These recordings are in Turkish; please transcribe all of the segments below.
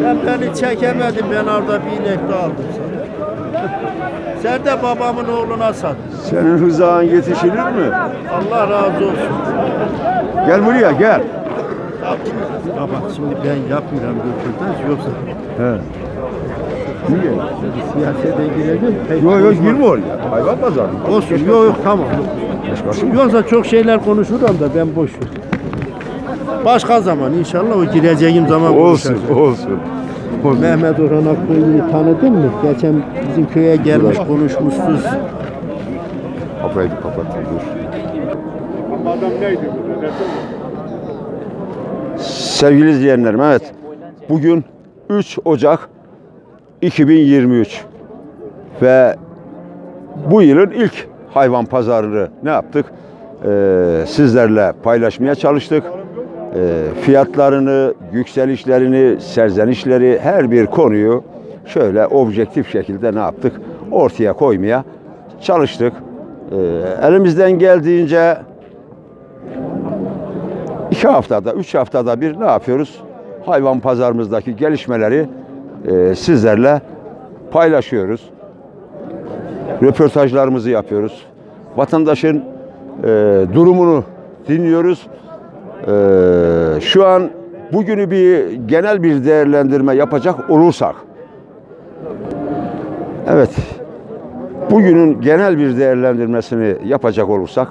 Sen beni çekemedin ben orada bir inek de aldım sana. Sen de babamın oğluna sat. Senin rızan yetişilir mi? Allah razı olsun. Gel buraya gel. Ya bak şimdi ben yapmıyorum röportaj yoksa He. Niye? siyasete pek Yok yok girme oraya. Hayvan pazarı. Olsun yok yok tamam. Başkası mı? Yoksa çok şeyler konuşurum da ben boş ver. Başka zaman inşallah o gireceğim zaman Olsun olsun. olsun. Mehmet Orhan Akkoyun'u tanıdın mı? Geçen bizim köye gelmiş konuşmuşsunuz. Kafayı bir dur. Sevgili izleyenlerim evet. Bugün 3 Ocak 2023 ve bu yılın ilk hayvan pazarını ne yaptık? Ee, sizlerle paylaşmaya çalıştık. Ee, fiyatlarını, yükselişlerini, serzenişleri her bir konuyu şöyle objektif şekilde ne yaptık? Ortaya koymaya çalıştık. Ee, elimizden geldiğince iki haftada, üç haftada bir ne yapıyoruz? Hayvan pazarımızdaki gelişmeleri e, sizlerle paylaşıyoruz. Röportajlarımızı yapıyoruz. Vatandaşın e, durumunu dinliyoruz. E, şu an bugünü bir genel bir değerlendirme yapacak olursak, evet, bugünün genel bir değerlendirmesini yapacak olursak,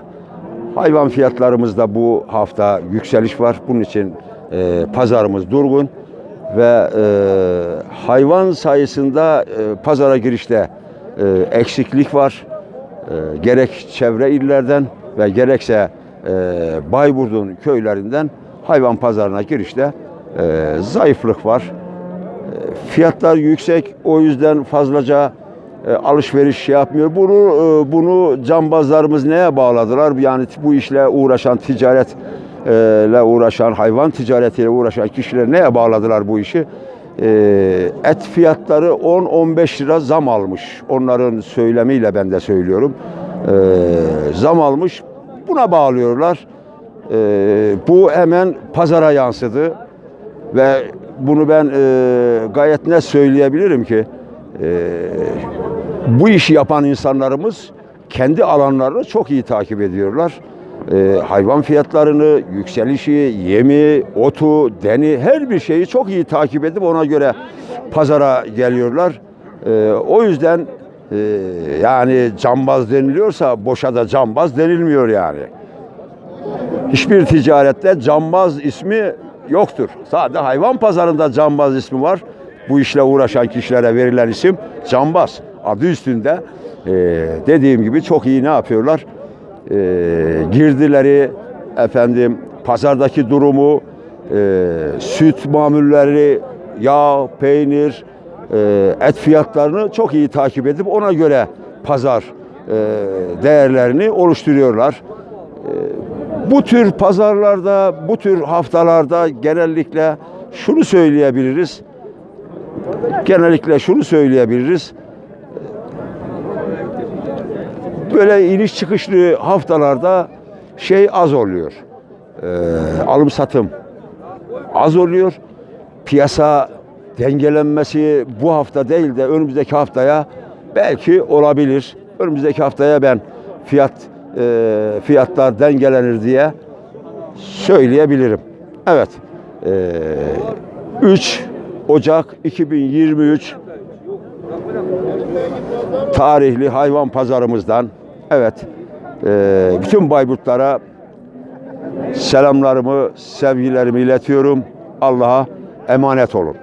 hayvan fiyatlarımızda bu hafta yükseliş var. Bunun için e, pazarımız durgun ve e, hayvan sayısında e, pazara girişte e, eksiklik var. E, gerek çevre illerden ve gerekse e, Bayburt'un köylerinden hayvan pazarına girişte e, zayıflık var. E, Fiyatlar yüksek o yüzden fazlaca e, alışveriş şey yapmıyor. Bunu e, bunu cambazlarımız neye bağladılar? Yani bu işle uğraşan ticaretle uğraşan hayvan ticaretiyle uğraşan kişiler neye bağladılar bu işi? E, et fiyatları 10-15 lira zam almış. Onların söylemiyle ben de söylüyorum. E, zam almış. Buna bağlıyorlar. E, bu hemen pazara yansıdı ve bunu ben e, gayet net söyleyebilirim ki e, bu işi yapan insanlarımız kendi alanlarını çok iyi takip ediyorlar. E, hayvan fiyatlarını, yükselişi, yemi, otu, deni her bir şeyi çok iyi takip edip ona göre pazara geliyorlar. E, o yüzden e, yani cambaz deniliyorsa boşa da cambaz denilmiyor yani. Hiçbir ticarette cambaz ismi yoktur. Sadece hayvan pazarında cambaz ismi var. Bu işle uğraşan kişilere verilen isim cambaz. Adı üstünde e, dediğim gibi çok iyi ne yapıyorlar? E, girdileri, efendim pazardaki durumu, e, süt mamulleri, yağ, peynir, e, et fiyatlarını çok iyi takip edip ona göre pazar e, değerlerini oluşturuyorlar. Bu tür pazarlarda, bu tür haftalarda genellikle şunu söyleyebiliriz. Genellikle şunu söyleyebiliriz. Böyle iniş çıkışlı haftalarda şey az oluyor. Ee, alım satım az oluyor. Piyasa dengelenmesi bu hafta değil de önümüzdeki haftaya belki olabilir. Önümüzdeki haftaya ben fiyat e, fiyatlar dengelenir diye söyleyebilirim. Evet. E, 3 Ocak 2023 tarihli hayvan pazarımızdan evet e, bütün Bayburtlara selamlarımı, sevgilerimi iletiyorum. Allah'a emanet olun.